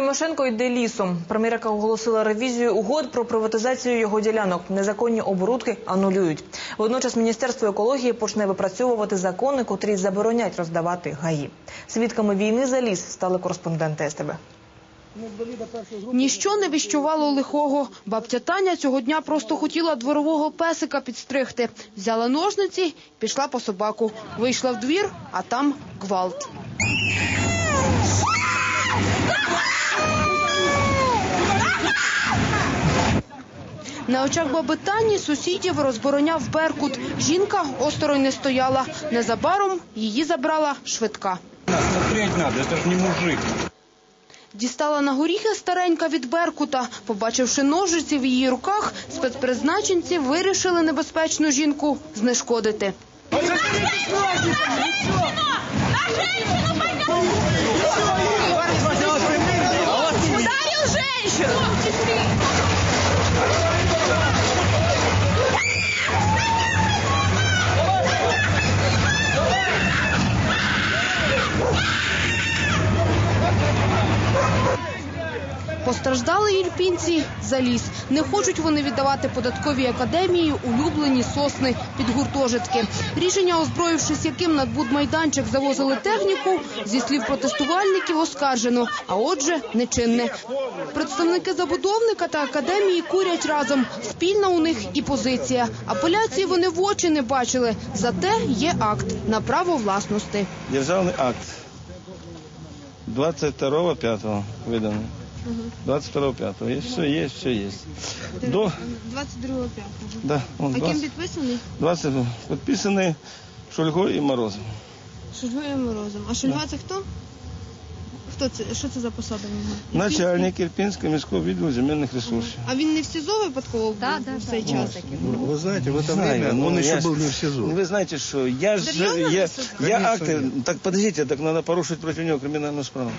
Тимошенко йде лісом. Прем'єрка оголосила ревізію угод про приватизацію його ділянок. Незаконні оборудки анулюють. Водночас міністерство екології почне випрацьовувати закони, котрі заборонять роздавати гаї. Свідками війни за ліс стали кореспонденти СТБ. Ніщо не віщувало лихого. Бабця Таня цього дня просто хотіла дворового песика підстригти. Взяла ножниці, пішла по собаку. Вийшла в двір, а там гвалт. На очах баби Тані сусідів розбороняв Беркут. Жінка осторонь не стояла. Незабаром її забрала швидка. Смотреть надо, это же не мужик. Дістала на горіхи старенька від Беркута. Побачивши ножиці в її руках, спецпризначенці вирішили небезпечну жінку знешкодити. Ударил женщину! Постраждали ірпінці за ліс. Не хочуть вони віддавати податковій академії улюблені сосни під гуртожитки. Рішення, озброївшись яким на будмайданчик завозили техніку, зі слів протестувальників оскаржено, а отже, нечинне. Представники забудовника та академії курять разом. Спільна у них і позиція. Апеляції вони в очі не бачили. Зате є акт на право власності. Державный акт. 22.05 выдан. 22.05. Есть все, есть, все есть. До, 22 да, он 20, підписаний? 20 подписаны Шульгой и Морозом. Шульгою Морозом. А Шульга це хто? Хто це? Що це за посада в нього? Начальник Ирпинского міського відділу земельних ресурсів. А він не в СІЗО випадково був в цей час? Вы знаете, в это Знаю, время ну, он я еще ж- был не в СИЗО. Вы знаете, что я же, Серьезно? я, я Конечно, акты, нет. так подождите, так надо порушить против него криминальную справу.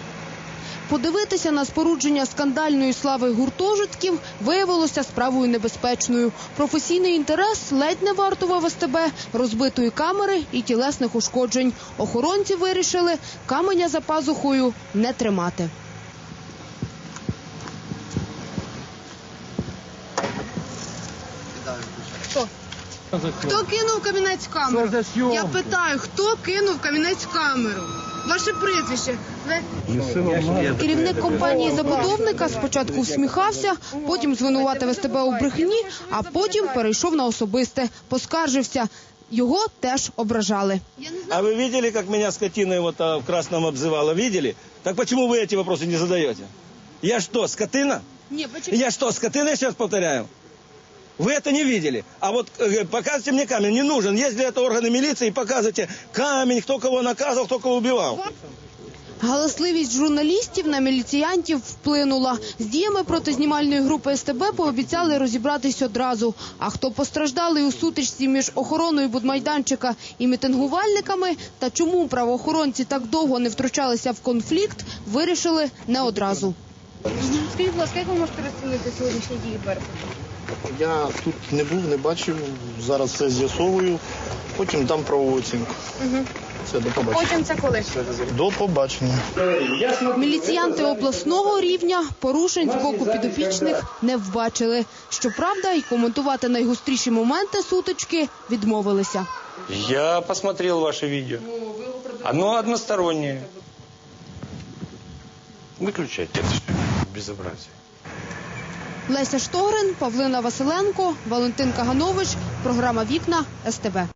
Подивитися на спорудження скандальної слави гуртожитків виявилося справою небезпечною. Професійний інтерес ледь не вартував СТБ розбитої камери і тілесних ушкоджень. Охоронці вирішили каменя за пазухою не тримати. Хто? Кинув камінець камеру? Я питаю, хто кинув камінець камеру? Ваше прізвище. Керівник компанії забудовника спочатку всміхався, потім звинуватив СТБ у брехні, а потім перейшов на особисте, поскаржився. Його теж ображали. А вы видели, как меня скотина вот а, в красном обзывала? Видели? Так почему вы эти вопросы не задаете? Я что, скотина? Ні, Я что, скотина, я сейчас повторяю? Вы это не видели. А вот э, показывайте мне камень, не нужен. Есть для этого органы милиции, показывайте камень, кто кого наказывал, кто кого убивал. Галасливість журналістів на міліціянтів вплинула. З діями проти знімальної групи СТБ пообіцяли розібратись одразу. А хто постраждалий у сутичці між охороною будмайданчика і мітингувальниками, та чому правоохоронці так довго не втручалися в конфлікт, вирішили не одразу. Скажіть, будь ласка, як ви можете розцінити сьогоднішні дії Беркута? Я тут не був, не бачив. Зараз все з'ясовую. Потім дам правову оцінку. Все, до побачення. Потім це коли? До побачення. Міліціянти обласного рівня порушень з боку підопічних не вбачили. Щоправда, й коментувати найгостріші моменти сутички відмовилися. Я посмотрел ваше видео. Оно одностороннее. Выключайте это все безобразие. Леся Штогрин, Павлина Василенко, Валентин Каганович. Програма Вікна СТБ.